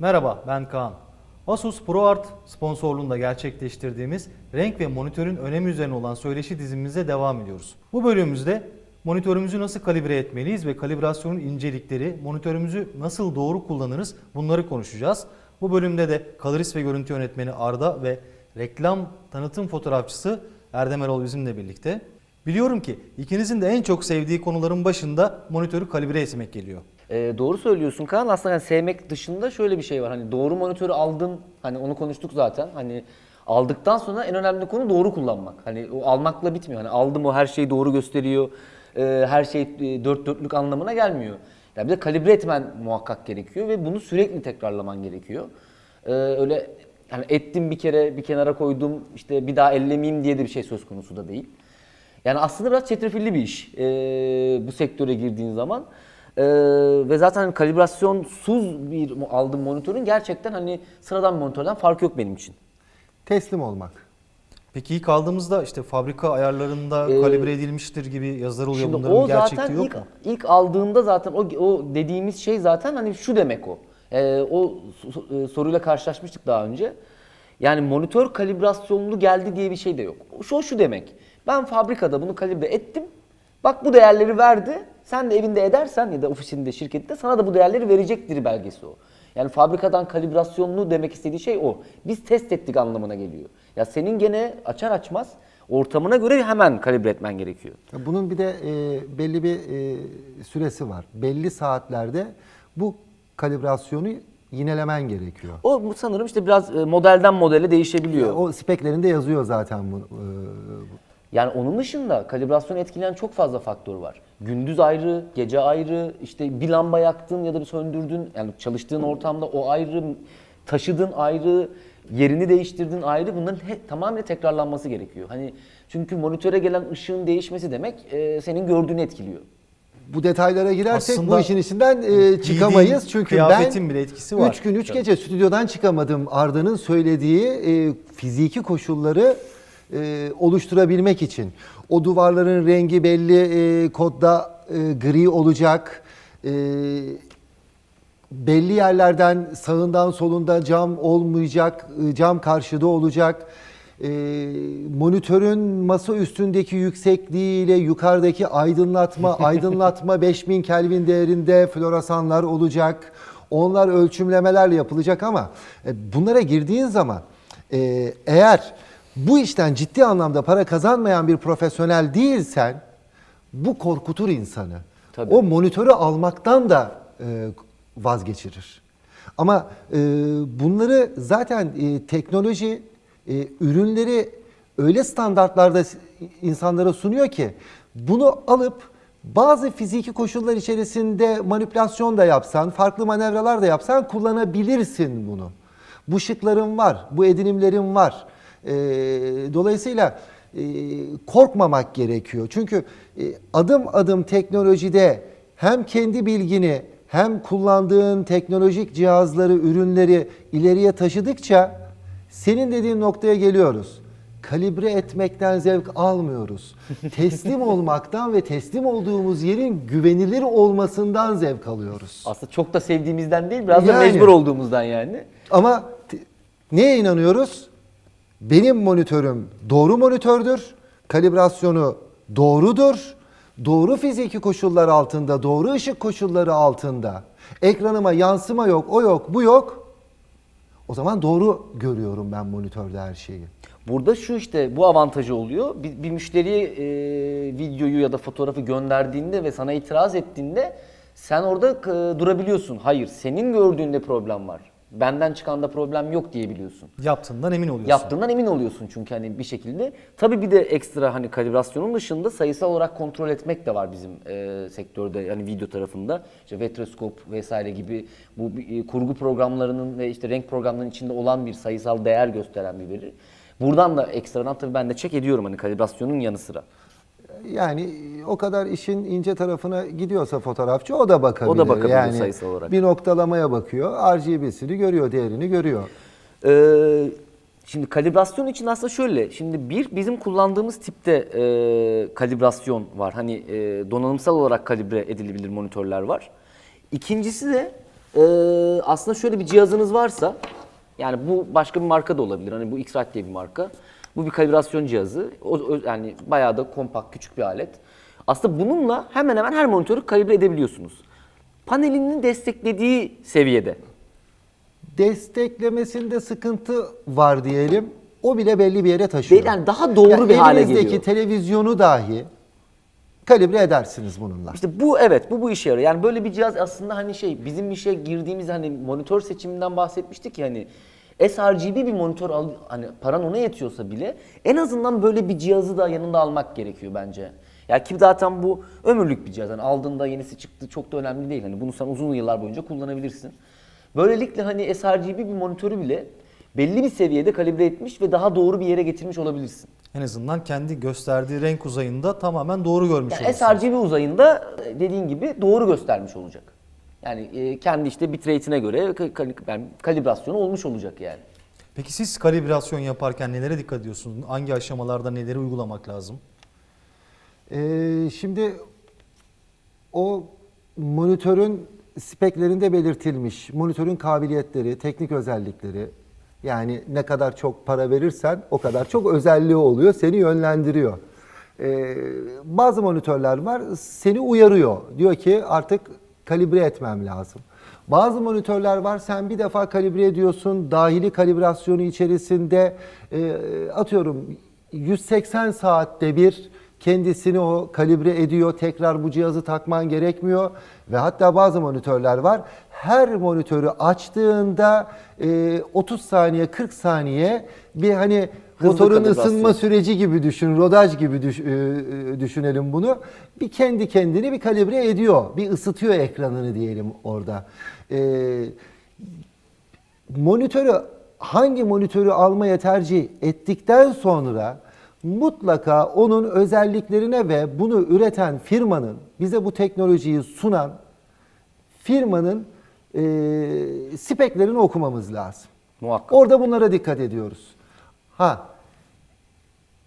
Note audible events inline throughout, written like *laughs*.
Merhaba ben Kaan. Asus ProArt sponsorluğunda gerçekleştirdiğimiz renk ve monitörün önemi üzerine olan söyleşi dizimize devam ediyoruz. Bu bölümümüzde monitörümüzü nasıl kalibre etmeliyiz ve kalibrasyonun incelikleri, monitörümüzü nasıl doğru kullanırız bunları konuşacağız. Bu bölümde de kalorist ve görüntü yönetmeni Arda ve reklam tanıtım fotoğrafçısı Erdem Erol bizimle birlikte. Biliyorum ki ikinizin de en çok sevdiği konuların başında monitörü kalibre etmek geliyor. Ee, doğru söylüyorsun Kaan. Aslında yani sevmek dışında şöyle bir şey var. Hani doğru monitörü aldın. Hani onu konuştuk zaten. Hani aldıktan sonra en önemli konu doğru kullanmak. Hani o almakla bitmiyor. Hani aldım o her şeyi doğru gösteriyor. Ee, her şey e, dört dörtlük anlamına gelmiyor. Yani bir de kalibre etmen muhakkak gerekiyor ve bunu sürekli tekrarlaman gerekiyor. Ee, öyle hani ettim bir kere bir kenara koydum işte bir daha ellemeyeyim diye de bir şey söz konusu da değil. Yani aslında biraz çetrefilli bir iş ee, bu sektöre girdiğin zaman. Ee, ve zaten kalibrasyonsuz bir aldığım monitörün gerçekten hani sıradan monitörden farkı yok benim için. Teslim olmak. Peki ilk aldığımızda işte fabrika ayarlarında Ee, kalibre edilmiştir gibi yazılar oluyor. Şimdi Bunların o gerçekliği zaten yok ilk, mu? ilk aldığında zaten o, o dediğimiz şey zaten hani şu demek o. Ee, o e, soruyla karşılaşmıştık daha önce. Yani monitör kalibrasyonlu geldi diye bir şey de yok. Şu şu demek. Ben fabrikada bunu kalibre ettim. Bak bu değerleri verdi. Sen de evinde edersen ya da ofisinde, şirkette sana da bu değerleri verecektir belgesi o. Yani fabrikadan kalibrasyonlu demek istediği şey o. Biz test ettik anlamına geliyor. Ya senin gene açar açmaz ortamına göre hemen kalibre etmen gerekiyor. Bunun bir de e, belli bir e, süresi var. Belli saatlerde bu kalibrasyonu yinelemen gerekiyor. O sanırım işte biraz e, modelden modele değişebiliyor. O speklerinde yazıyor zaten bu. e, Yani onun dışında kalibrasyonu etkileyen çok fazla faktör var. Gündüz ayrı, gece ayrı, işte bir lamba yaktın ya da bir söndürdün. Yani çalıştığın ortamda o ayrı, taşıdın ayrı, yerini değiştirdin ayrı. Bunların he, tamamen tekrarlanması gerekiyor. Hani çünkü monitöre gelen ışığın değişmesi demek e, senin gördüğünü etkiliyor. bu detaylara girersek Aslında bu işin içinden e, çıkamayız. Çünkü ben bile etkisi var. 3 gün 3 gece stüdyodan çıkamadım. Arda'nın söylediği e, fiziki koşulları e, oluşturabilmek için. O duvarların rengi belli e, kodda e, gri olacak. E, belli yerlerden sağından solunda cam olmayacak, e, cam karşıda olacak. E, monitörün masa üstündeki yüksekliğiyle yukarıdaki aydınlatma, *laughs* aydınlatma 5000 Kelvin değerinde floresanlar olacak. Onlar ölçümlemelerle yapılacak ama e, bunlara girdiğin zaman e, eğer bu işten ciddi anlamda para kazanmayan bir profesyonel değilsen bu korkutur insanı. Tabii. O monitörü almaktan da e, vazgeçirir. Ama e, bunları zaten e, teknoloji e, ürünleri öyle standartlarda insanlara sunuyor ki bunu alıp bazı fiziki koşullar içerisinde manipülasyon da yapsan, farklı manevralar da yapsan kullanabilirsin bunu. Bu şıkların var, bu edinimlerin var. E, dolayısıyla e, korkmamak gerekiyor. Çünkü e, adım adım teknolojide hem kendi bilgini hem kullandığın teknolojik cihazları, ürünleri ileriye taşıdıkça senin dediğin noktaya geliyoruz. Kalibre etmekten zevk almıyoruz. *laughs* Teslim olmaktan ve teslim olduğumuz yerin güvenilir olmasından zevk alıyoruz. Aslında çok da sevdiğimizden değil, biraz da Yani. mecbur olduğumuzdan yani. Ama neye inanıyoruz? Benim monitörüm doğru monitördür. Kalibrasyonu doğrudur. Doğru fiziki koşullar altında, doğru ışık koşulları altında. Ekranıma yansıma yok, o yok, bu yok. O zaman doğru görüyorum ben monitörde her şeyi. Burada şu işte bu avantajı oluyor. Bir, bir müşteriye e, videoyu ya da fotoğrafı gönderdiğinde ve sana itiraz ettiğinde sen orada e, durabiliyorsun. Hayır, senin gördüğünde problem var. Benden çıkanda problem yok diyebiliyorsun. Yaptığından emin oluyorsun. Yaptığından emin oluyorsun çünkü hani bir şekilde. Tabii bir de ekstra hani kalibrasyonun dışında sayısal olarak kontrol etmek de var bizim e, sektörde yani video tarafında. İşte vetroskop vesaire gibi bu e, kurgu programlarının ve işte renk programlarının içinde olan bir sayısal değer gösteren bir veri. Buradan da ekstradan tabii ben de check ediyorum hani kalibrasyonun yanı sıra. Yani o kadar işin ince tarafına gidiyorsa fotoğrafçı o da bakabilir. O da bakabilir yani sayısal olarak. Bir noktalamaya bakıyor, RGB'sini görüyor, değerini görüyor. Ee, şimdi kalibrasyon için aslında şöyle. Şimdi bir bizim kullandığımız tipte e, kalibrasyon var. Hani e, donanımsal olarak kalibre edilebilir monitörler var. İkincisi de Ee, aslında şöyle bir cihazınız varsa yani bu başka bir marka da olabilir. Hani bu X-Rite diye bir marka. Bu bir kalibrasyon cihazı. O, o- yani bayağı da kompakt küçük bir alet. Aslında bununla hemen hemen her monitörü kalibre edebiliyorsunuz. Panelinin desteklediği seviyede. Desteklemesinde sıkıntı var diyelim. O bile belli bir yere taşıyor. Yani daha doğru Yani bir hale elinizdeki geliyor. televizyonu dahi kalibre edersiniz bununla. İşte bu evet bu bu işe yarıyor. Yani böyle bir cihaz aslında hani şey bizim işe girdiğimiz hani monitör seçiminden bahsetmiştik ya hani sRGB bir monitör al hani paran ona yetiyorsa bile en azından böyle bir cihazı da yanında almak gerekiyor bence. Ya ki zaten bu ömürlük bir cihaz. Hani aldığında yenisi çıktı çok da önemli değil. Hani bunu sen uzun yıllar boyunca kullanabilirsin. Böylelikle hani sRGB bir monitörü bile belli bir seviyede kalibre etmiş ve daha doğru bir yere getirmiş olabilirsin. En azından kendi gösterdiği renk uzayında tamamen doğru görmüş Yani olursun. sRGB uzayında e, dediğin gibi doğru göstermiş olacak. Yani e, kendi işte bitrate'ine göre yani kalibrasyonu olmuş olacak yani. Peki siz kalibrasyon yaparken nelere dikkat ediyorsunuz? Hangi aşamalarda neleri uygulamak lazım? Ee, şimdi o monitörün speklerinde belirtilmiş monitörün kabiliyetleri, teknik özellikleri yani ne kadar çok para verirsen o kadar çok özelliği oluyor, seni yönlendiriyor. Ee, bazı monitörler var seni uyarıyor. Diyor ki artık kalibre etmem lazım. Bazı monitörler var sen bir defa kalibre ediyorsun dahili kalibrasyonu içerisinde e, atıyorum 180 saatte bir kendisini o kalibre ediyor. Tekrar bu cihazı takman gerekmiyor. Ve hatta bazı monitörler var. Her monitörü açtığında e, 30 saniye 40 saniye bir hani motorun ısınma süreci gibi düşün, rodaj gibi düş- e, e, düşünelim bunu. Bir kendi kendini bir kalibre ediyor. Bir ısıtıyor ekranını diyelim orada. E, monitörü hangi monitörü almaya tercih ettikten sonra mutlaka onun özelliklerine ve bunu üreten firmanın bize bu teknolojiyi sunan firmanın e, speklerini okumamız lazım. Muhakkak. Orada bunlara dikkat ediyoruz. Ha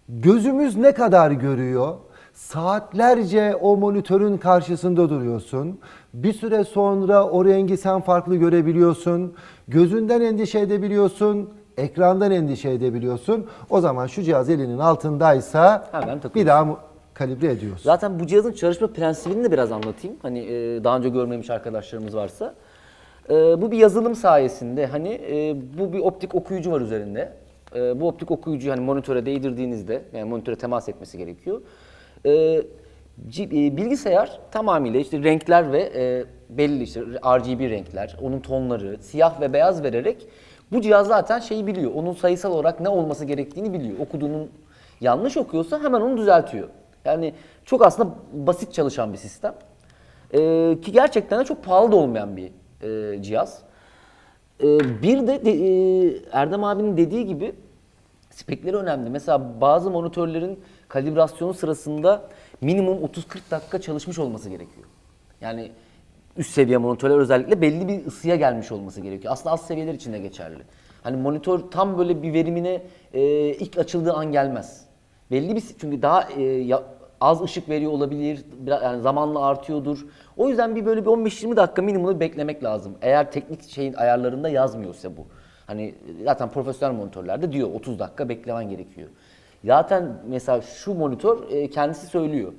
gözümüz ne kadar görüyor? Saatlerce o monitörün karşısında duruyorsun. Bir süre sonra o rengi sen farklı görebiliyorsun. Gözünden endişe edebiliyorsun. Ekrandan endişe edebiliyorsun. O zaman şu cihaz elinin altındaysa Hemen takıyorsun. bir daha kalibre ediyorsun. Zaten bu cihazın çalışma prensibini de biraz anlatayım. Hani e, daha önce görmemiş arkadaşlarımız varsa. E, bu bir yazılım sayesinde hani e, bu bir optik okuyucu var üzerinde. E, bu optik okuyucu hani monitöre değdirdiğinizde yani monitöre temas etmesi gerekiyor. E, ci- e, bilgisayar tamamıyla işte renkler ve e, belli işte RGB renkler, onun tonları, siyah ve beyaz vererek bu cihaz zaten şeyi biliyor. Onun sayısal olarak ne olması gerektiğini biliyor. Okuduğunun yanlış okuyorsa hemen onu düzeltiyor. Yani çok aslında basit çalışan bir sistem. Ee, ki gerçekten de çok pahalı da olmayan bir e, cihaz. Ee, bir de, e, Erdem abinin dediği gibi spekleri önemli. Mesela bazı monitörlerin kalibrasyonu sırasında minimum 30-40 dakika çalışmış olması gerekiyor. Yani üst seviye monitörler özellikle belli bir ısıya gelmiş olması gerekiyor. Aslında alt seviyeler için de geçerli. Hani monitör tam böyle bir verimine e, ilk açıldığı an gelmez. Belli bir çünkü daha e, az ışık veriyor olabilir, biraz, yani zamanla artıyordur. O yüzden bir böyle bir 15-20 dakika minimum beklemek lazım. Eğer teknik şeyin ayarlarında yazmıyorsa bu. Hani zaten profesyonel monitörlerde diyor 30 dakika beklemen gerekiyor. Zaten mesela şu monitör e, kendisi söylüyor.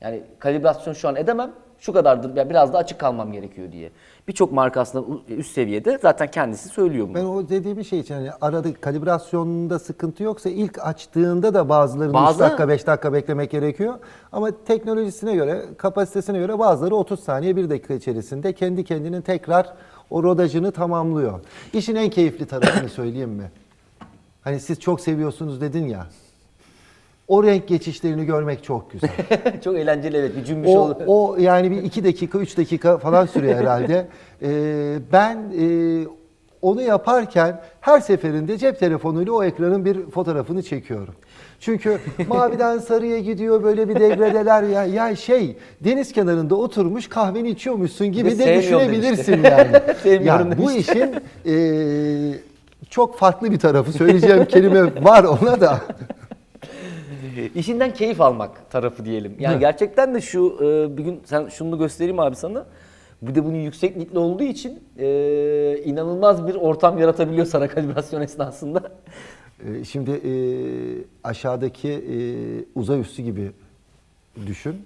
Yani kalibrasyon şu an edemem. Şu kadardır. Yani biraz da açık kalmam gerekiyor diye. Birçok marka aslında u- üst seviyede zaten kendisi söylüyor bunu. Ben o dediğim şey için hani arada kalibrasyonunda sıkıntı yoksa ilk açtığında da bazılarını Bazı- 3 dakika 5 dakika beklemek gerekiyor. Ama teknolojisine göre kapasitesine göre bazıları 30 saniye 1 dakika içerisinde kendi kendinin tekrar o rodajını tamamlıyor. İşin en keyifli tarafını *coughs* söyleyeyim mi? Hani siz çok seviyorsunuz dedin ya. O renk geçişlerini görmek çok güzel. *laughs* Çok eğlenceli evet bir cümbüş O, oldu. o yani bir iki dakika, üç dakika falan sürüyor herhalde. *laughs* Ee, ben e, onu yaparken her seferinde cep telefonuyla o ekranın bir fotoğrafını çekiyorum. Çünkü *laughs* maviden sarıya gidiyor böyle bir degradeler ya, ya şey deniz kenarında oturmuş kahveni içiyormuşsun gibi de sevmiyorum düşünebilirsin demişti. yani. Sevmiyorum ya, bu işin e, çok farklı bir tarafı söyleyeceğim kelime var ona da. İşinden keyif almak tarafı diyelim. Yani gerçekten de şu e, bir gün sen şunu göstereyim abi sana. Bir de bunun yükseklikli olduğu için e, inanılmaz bir ortam yaratabiliyor sana kalibrasyon esnasında. Ee, Şimdi e, aşağıdaki e, uzay üssü gibi düşün.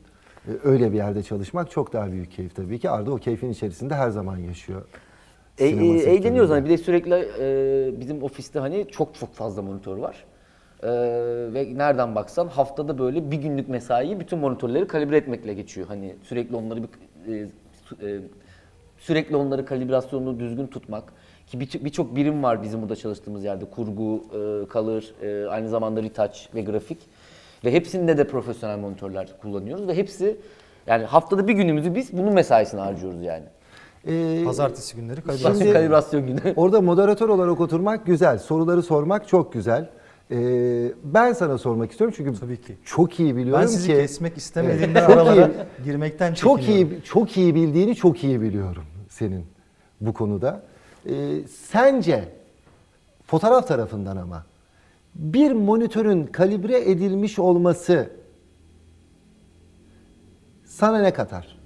E, öyle bir yerde çalışmak çok daha büyük keyif tabii ki. Arda o keyfin içerisinde her zaman yaşıyor. E, e, eğleniyoruz hani bir de sürekli e, bizim ofiste hani çok çok fazla monitör var. E, ve nereden baksan haftada böyle bir günlük mesai bütün monitörleri kalibre etmekle geçiyor. Hani sürekli onları bir e, e, sürekli onları kalibrasyonunu düzgün tutmak ki bir- birçok birim var bizim burada çalıştığımız yerde kurgu, e, kalır, e, aynı zamanda retouch ve grafik ve hepsinde de profesyonel monitörler kullanıyoruz ve hepsi yani haftada bir günümüzü biz bunun mesaisine harcıyoruz yani. Ee, Pazartesi günleri Şimdi- kalibrasyon. kalibrasyon günü. Orada moderatör olarak oturmak güzel. Soruları sormak çok güzel. Ee, ben sana sormak istiyorum çünkü Tabii ki. çok iyi biliyorum Ben sizi ki kesmek istemediğimden Çok aralara iyi. girmekten çok çekiniyorum. iyi çok iyi bildiğini çok iyi biliyorum senin bu konuda. Ee, sence fotoğraf tarafından ama bir monitörün kalibre edilmiş olması sana ne katar?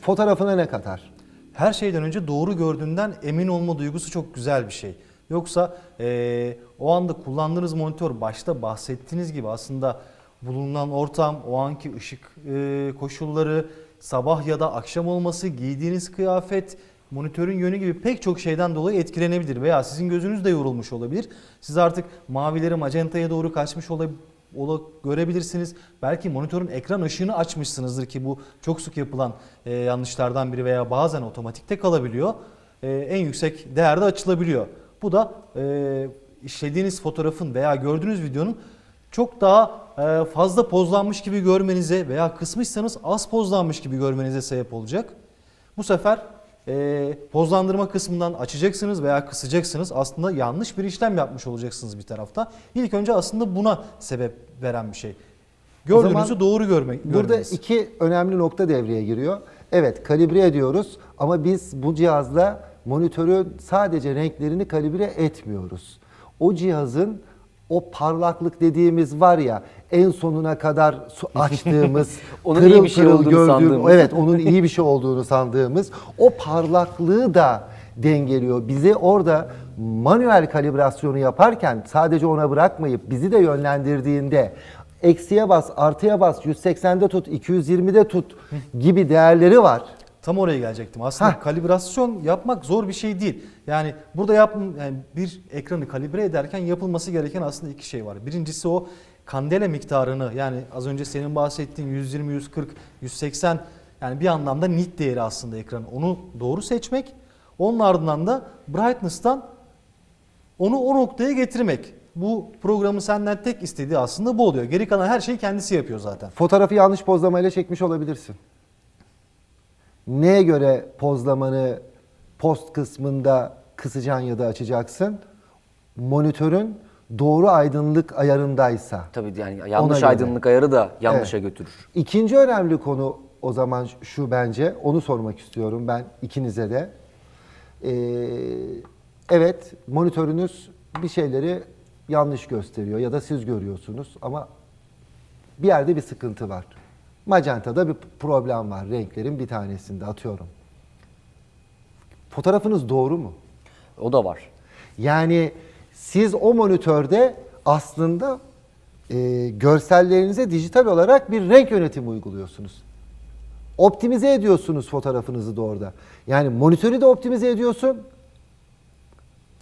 Fotoğrafına ne katar? Her şeyden önce doğru gördüğünden emin olma duygusu çok güzel bir şey. Yoksa eee, o anda kullandığınız monitör başta bahsettiğiniz gibi aslında bulunan ortam, o anki ışık eee, koşulları, sabah ya da akşam olması, giydiğiniz kıyafet, monitörün yönü gibi pek çok şeyden dolayı etkilenebilir veya sizin gözünüz de yorulmuş olabilir. Siz artık mavileri magentaya doğru kaçmış olabilir ola görebilirsiniz. Belki monitörün ekran ışığını açmışsınızdır ki bu çok sık yapılan e, yanlışlardan biri veya bazen otomatikte kalabiliyor. E, en yüksek değerde açılabiliyor. Bu da e, işlediğiniz fotoğrafın veya gördüğünüz videonun çok daha e, fazla pozlanmış gibi görmenize veya kısmışsanız az pozlanmış gibi görmenize sebep olacak. Bu sefer e, pozlandırma kısmından açacaksınız veya kısacaksınız. Aslında yanlış bir işlem yapmış olacaksınız bir tarafta. İlk önce aslında buna sebep veren bir şey. Gördüğünüzü zaman doğru görmek. Burada görmeniz. iki önemli nokta devreye giriyor. Evet kalibre ediyoruz ama biz bu cihazla monitörün sadece renklerini kalibre etmiyoruz. O cihazın o parlaklık dediğimiz var ya en sonuna kadar *laughs* açtığımız Onun pırıl iyi bir şey olduğunu gördüğüm- sandığımız. Evet onun iyi bir şey olduğunu sandığımız o parlaklığı da dengeliyor. Bizi orada manuel kalibrasyonu yaparken sadece ona bırakmayıp bizi de yönlendirdiğinde eksiye bas, artıya bas, 180'de tut, 220'de tut gibi değerleri var. Tam oraya gelecektim. Aslında Heh. kalibrasyon yapmak zor bir şey değil. Yani burada yap yani bir ekranı kalibre ederken yapılması gereken aslında iki şey var. Birincisi o kandela miktarını yani az önce senin bahsettiğin 120, 140, 180 yani bir anlamda nit değeri aslında ekranın. Onu doğru seçmek. Onun ardından da brightness'tan onu o noktaya getirmek. Bu programın senden tek istediği aslında bu oluyor. Geri kalan her şeyi kendisi yapıyor zaten. Fotoğrafı yanlış pozlamayla çekmiş olabilirsin. Neye göre pozlamanı post kısmında kısacaksın ya da açacaksın? Monitörün doğru aydınlık ayarındaysa. Tabii yani yanlış göre. aydınlık ayarı da yanlışa götürür. İkinci önemli konu o zaman şu bence, onu sormak istiyorum ben ikinize de. Ee, evet, monitörünüz bir şeyleri yanlış gösteriyor ya da siz görüyorsunuz ama bir yerde bir sıkıntı var. Magenta'da bir problem var renklerin bir tanesinde atıyorum. Fotoğrafınız doğru mu? O da var. Yani siz o monitörde aslında e, görsellerinize dijital olarak bir renk yönetimi uyguluyorsunuz. Optimize ediyorsunuz fotoğrafınızı da orada. Yani monitörü de optimize ediyorsun.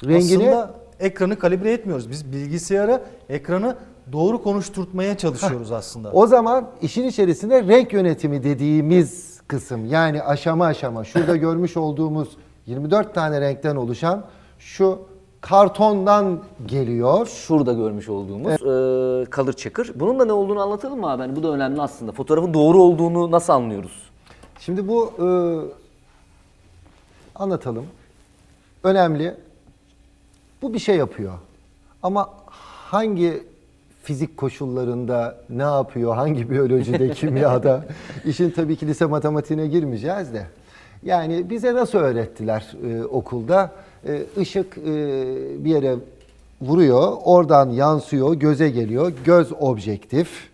Rengini Aslında ekranı kalibre etmiyoruz. Biz bilgisayara ekranı doğru konuşturtmaya çalışıyoruz aslında. o zaman işin içerisinde renk yönetimi dediğimiz kısım yani aşama aşama şurada *laughs* görmüş olduğumuz 24 tane renkten oluşan şu kartondan geliyor. Şurada görmüş olduğumuz e, color checker. Bunun da ne olduğunu anlatalım mı abi? Yani bu da önemli aslında. Fotoğrafın doğru olduğunu nasıl anlıyoruz? Şimdi bu e, anlatalım. Önemli. Bu bir şey yapıyor. Ama hangi fizik koşullarında ne yapıyor, hangi biyolojide, *laughs* kimyada işin tabii ki lise matematiğine girmeyeceğiz de. Yani bize nasıl öğrettiler e, okulda? E, ışık e, bir yere vuruyor, oradan yansıyor, göze geliyor. Göz objektif.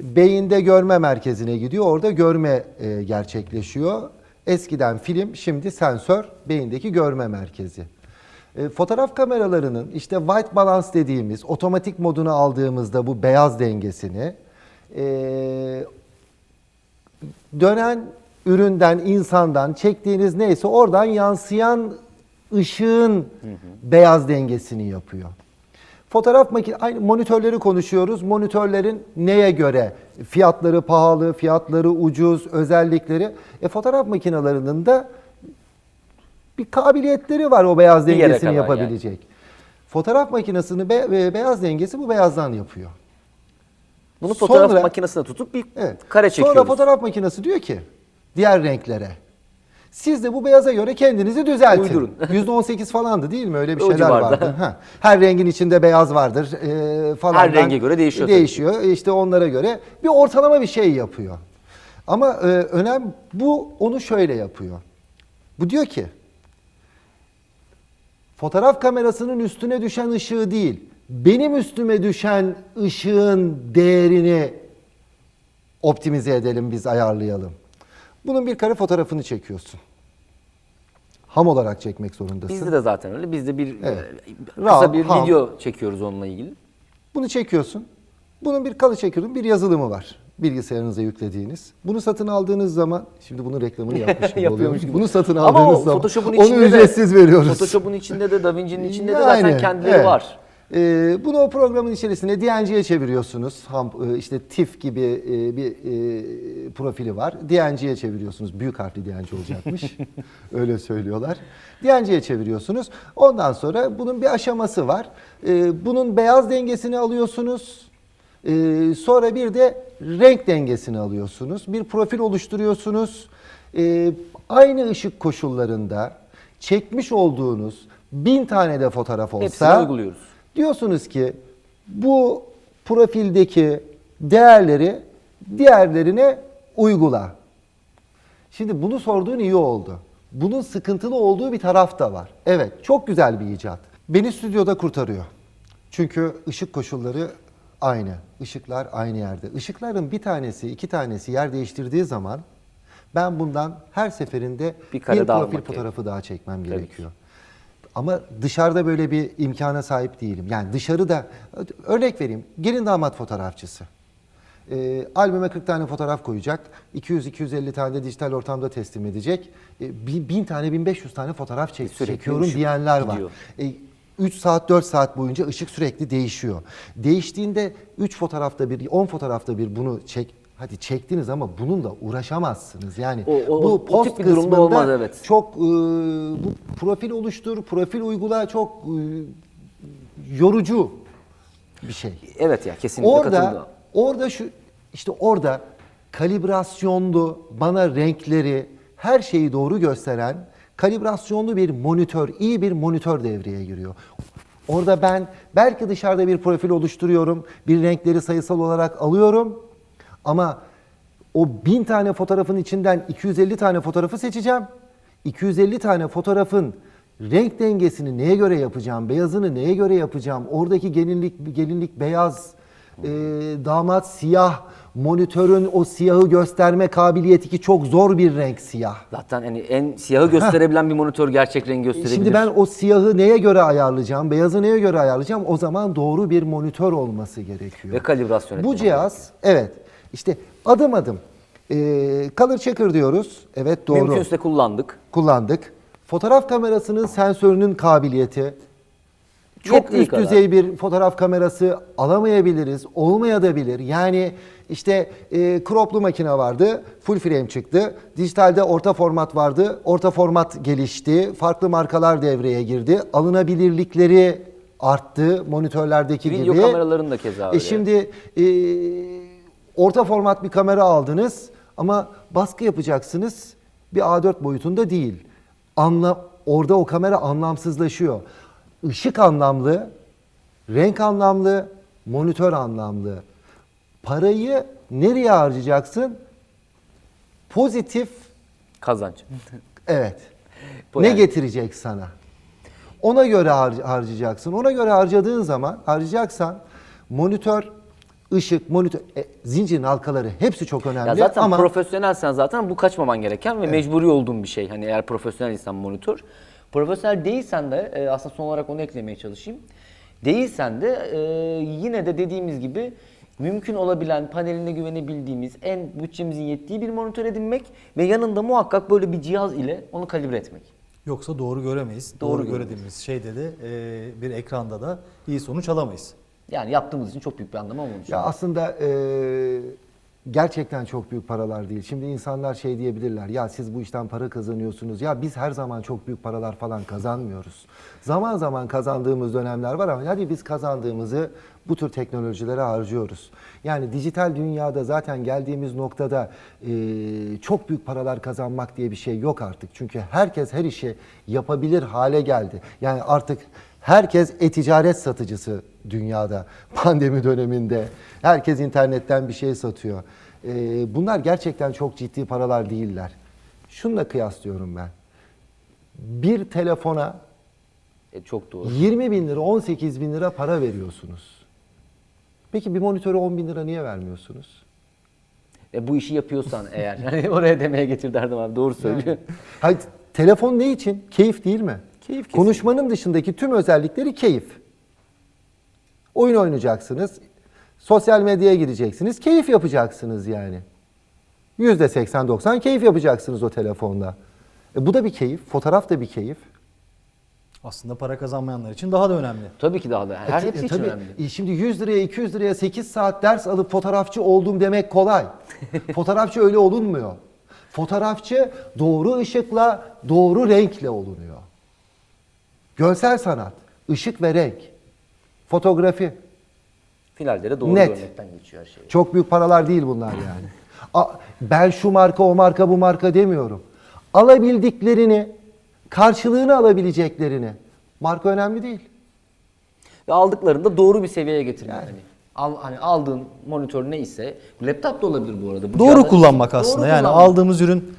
Beyinde görme merkezine gidiyor. Orada görme e, gerçekleşiyor. Eskiden film, şimdi sensör, beyindeki görme merkezi. E, fotoğraf kameralarının işte white balance dediğimiz otomatik modunu aldığımızda bu beyaz dengesini e, dönen üründen, insandan çektiğiniz neyse oradan yansıyan ışığın beyaz dengesini yapıyor. Fotoğraf makine aynı monitörleri konuşuyoruz. Monitörlerin neye göre fiyatları pahalı, fiyatları ucuz, özellikleri. E fotoğraf makinelerinin de bir kabiliyetleri var o beyaz Bir dengesini kadar yani. yapabilecek. Fotoğraf makinesini be- e, beyaz dengesi bu beyazdan yapıyor. Bunu fotoğraf Sonra- makinesine tutup bir Evet. kare çekiyoruz. Sonra fotoğraf makinesi diyor ki diğer renklere. Siz de bu beyaza göre kendinizi düzeltin. Uydurun. *laughs* %18 falandı değil mi? Öyle bir şeyler vardı. *laughs* Ha. Her rengin içinde beyaz vardır e, falan. Her renge göre değişiyor tabii. Değişiyor. İşte onlara göre bir ortalama bir şey yapıyor. Ama e, önem bu onu şöyle yapıyor. Bu diyor ki fotoğraf kamerasının üstüne düşen ışığı değil, benim üstüme düşen ışığın değerini optimize edelim, biz ayarlayalım. Bunun bir kare fotoğrafını çekiyorsun. Ham olarak çekmek zorundasın. Bizde de zaten öyle. Biz de bir Evet. e, kısa Rahat, bir ham. video çekiyoruz onunla ilgili. Bunu çekiyorsun. Bunun bir kalı çekiyorum, bir yazılımı var bilgisayarınıza yüklediğiniz. Bunu satın aldığınız zaman, şimdi bunun reklamını yapmış gibi *laughs* gibi. Bunu satın Ama aldığınız o zaman Photoshop'un onu içinde de- ücretsiz veriyoruz. Photoshop'un içinde de DaVinci'nin içinde de zaten Yani, kendileri evet. var. Ee, bunu o programın içerisine DNG'ye çeviriyorsunuz. Ham, e, işte TIFF gibi e, bir e, profili var. DNG'ye çeviriyorsunuz. Büyük harfli DNG olacakmış. *laughs* Öyle söylüyorlar. DNG'ye çeviriyorsunuz. Ondan sonra bunun bir aşaması var. Ee, bunun beyaz dengesini alıyorsunuz. Ee, sonra bir de renk dengesini alıyorsunuz. Bir profil oluşturuyorsunuz. Ee, aynı ışık koşullarında çekmiş olduğunuz bin tane de fotoğraf olsa Hepsini uyguluyoruz. diyorsunuz ki bu profildeki değerleri diğerlerine uygula. Şimdi bunu sorduğun iyi oldu. Bunun sıkıntılı olduğu bir taraf da var. Evet, çok güzel bir icat. Beni stüdyoda kurtarıyor. Çünkü ışık koşulları aynı. Işıklar aynı yerde. Işıkların bir tanesi, iki tanesi yer değiştirdiği zaman ben bundan her seferinde Bir bir, kare daha profil fotoğrafı daha çekmem Tabii gerekiyor. Ama dışarıda böyle bir imkana sahip değilim. Yani dışarıda örnek vereyim. Gelin damat fotoğrafçısı. Ee, albüme 40 tane fotoğraf koyacak. 200-250 tane de dijital ortamda teslim edecek. Ee, bin, bin tane 1500 tane fotoğraf çek, Sürekli çekiyorum diyenler var. gidiyor. Ee, 3 saat 4 saat boyunca ışık sürekli değişiyor. Değiştiğinde 3 fotoğrafta bir 10 fotoğrafta bir bunu çek Hadi çektiniz ama bununla uğraşamazsınız. Yani O- o- bu o post tip bir kısmında olmaz, evet. çok e, bu profil oluştur, profil uygula çok e, yorucu bir şey. Evet ya kesinlikle katıldım. Orada orada şu işte orada kalibrasyonlu bana renkleri her şeyi doğru gösteren kalibrasyonlu bir monitör, iyi bir monitör devreye giriyor. Orada ben belki dışarıda bir profil oluşturuyorum, bir renkleri sayısal olarak alıyorum ama o bin tane fotoğrafın içinden 250 tane fotoğrafı seçeceğim. 250 tane fotoğrafın renk dengesini neye göre yapacağım, beyazını neye göre yapacağım, oradaki gelinlik gelinlik beyaz, e, damat siyah, monitörün o siyahı gösterme kabiliyeti ki çok zor bir renk siyah. Zaten hani en siyahı gösterebilen bir monitör gerçek rengi gösterebilir. Şimdi ben o siyahı neye göre ayarlayacağım, beyazı neye göre ayarlayacağım? O zaman doğru bir monitör olması gerekiyor. Ve kalibrasyon Bu cihaz, evet, işte adım adım. E, color checker diyoruz. Evet doğru. Mümkünse kullandık. kullandık. Fotoğraf kamerasının sensörünün kabiliyeti çok Yettiği üst kadar. düzey bir fotoğraf kamerası alamayabiliriz, olmayabilir. Yani işte e, croplu makine vardı, full frame çıktı. Dijitalde orta format vardı, orta format gelişti. Farklı markalar devreye girdi. Alınabilirlikleri arttı monitörlerdeki Video gibi. kameraların da keza öyle. E şimdi e, orta format bir kamera aldınız ama baskı yapacaksınız bir A4 boyutunda değil. Anla, orada o kamera anlamsızlaşıyor. Işık anlamlı, renk anlamlı, monitör anlamlı. Parayı nereye harcayacaksın? Pozitif Kazanç. Evet. Bu ne yani. getirecek sana? Ona göre har- harcayacaksın. Ona göre harcadığın zaman, harcayacaksan monitör ışık, monitör, e, zincirin halkaları hepsi çok önemli Ya zaten ama profesyonelsen zaten bu kaçmaman gereken ve mecburi olduğun bir şey. Hani eğer profesyonel insan monitör. Profesyonel değilsen de e, aslında son olarak onu eklemeye çalışayım. Değilsen de e, yine de dediğimiz gibi mümkün olabilen paneline güvenebildiğimiz en bütçemizin yettiği bir monitör edinmek ve yanında muhakkak böyle bir cihaz ile onu kalibre etmek. Yoksa doğru göremeyiz. Doğru, Doğru görediğimiz şeyde de e, bir ekranda da iyi sonuç alamayız. Yani yaptığımız için çok büyük bir anlamı olmamış. Ya aslında e, gerçekten çok büyük paralar değil. Şimdi insanlar şey diyebilirler. Ya siz bu işten para kazanıyorsunuz. Ya biz her zaman çok büyük paralar falan kazanmıyoruz. Zaman zaman kazandığımız dönemler var ama hadi biz kazandığımızı bu tür teknolojilere harcıyoruz. Yani dijital dünyada zaten geldiğimiz noktada e, çok büyük paralar kazanmak diye bir şey yok artık. Çünkü herkes her işi yapabilir hale geldi. Yani artık Herkes e-ticaret satıcısı dünyada *laughs* pandemi döneminde. Herkes internetten bir şey satıyor. Ee, bunlar gerçekten çok ciddi paralar değiller. Şununla kıyaslıyorum ben. Bir telefona E, çok doğru. 20 bin lira, 18 bin lira para veriyorsunuz. Peki bir monitöre 10 bin lira niye vermiyorsunuz? E, bu işi yapıyorsan eğer. *laughs* Hani oraya demeye getir derdim abi. Doğru söylüyor. Hayır, telefon ne için? Keyif değil mi? Keyif kesinlikle. Konuşmanın dışındaki tüm özellikleri keyif. Oyun oynayacaksınız, sosyal medyaya gireceksiniz, keyif yapacaksınız yani. Yüzde 80-90 keyif yapacaksınız o telefonla. E, bu da bir keyif, fotoğraf da bir keyif. Aslında para kazanmayanlar için daha da önemli. Tabii ki daha da. Her E, hepsi e, için tabii, önemli. e, şimdi 100 liraya 200 liraya 8 saat ders alıp fotoğrafçı oldum demek kolay. *laughs* fotoğrafçı öyle olunmuyor. Fotoğrafçı doğru ışıkla, doğru renkle olunuyor. Görsel sanat, ışık ve renk, fotoğrafi. Finalde de doğru Net. görmekten geçiyor her şey. Çok büyük paralar değil bunlar yani. A- ben şu marka, o marka, bu marka demiyorum. Alabildiklerini, karşılığını alabileceklerini. Marka önemli değil. Ve aldıklarında doğru bir seviyeye getirmek. Hani, al, hani aldığın monitör neyse, laptop da olabilir bu arada. Bu Doğru cihazlar- kullanmak Doğru aslında. Yani kullanmak. aldığımız ürün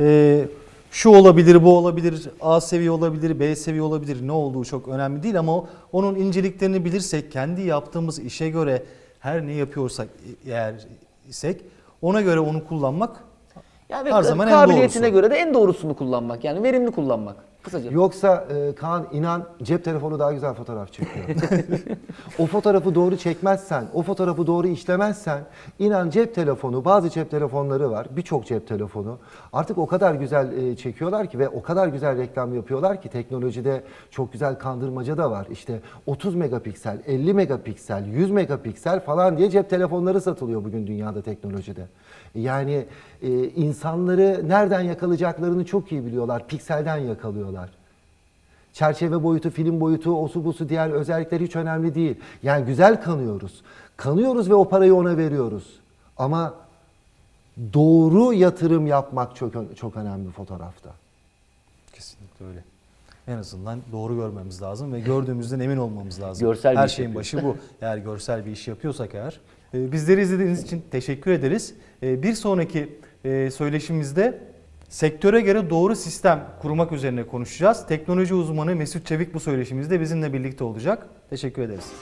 e, şu olabilir, bu olabilir, A seviye olabilir, B seviye olabilir. Ne olduğu çok önemli değil ama onun inceliklerini bilirsek, kendi yaptığımız işe göre her ne yapıyorsak eğer isek ona göre onu kullanmak Yani her zaman en kabiliyetine doğrusu. göre de en doğrusunu kullanmak. Yani verimli kullanmak. Kısaca. Yoksa e, Kaan inan cep telefonu daha güzel fotoğraf çekiyor. *laughs* o fotoğrafı doğru çekmezsen, o fotoğrafı doğru işlemezsen inan cep telefonu, bazı cep telefonları var, birçok cep telefonu artık o kadar güzel e, çekiyorlar ki ve o kadar güzel reklam yapıyorlar ki teknolojide çok güzel kandırmaca da var. İşte 30 megapiksel, 50 megapiksel, 100 megapiksel falan diye cep telefonları satılıyor bugün dünyada teknolojide. Yani e, insanları nereden yakalayacaklarını çok iyi biliyorlar. Pikselden yakalıyorlar. Çerçeve boyutu, film boyutu, osu busu diğer özellikler hiç önemli değil. Yani güzel kanıyoruz. Kanıyoruz ve o parayı ona veriyoruz. Ama doğru yatırım yapmak çok çok önemli fotoğrafta. Kesinlikle öyle. En azından doğru görmemiz lazım ve gördüğümüzden emin olmamız lazım. Görsel bir Her iş şeyin yapıyoruz. başı bu. Eğer görsel bir iş yapıyorsak eğer. Ee, Bizleri izlediğiniz için teşekkür ederiz. Ee, Bir sonraki e, söyleşimizde sektöre göre doğru sistem kurmak üzerine konuşacağız. Teknoloji uzmanı Mesut Çevik bu söyleşimizde bizimle birlikte olacak. Teşekkür ederiz.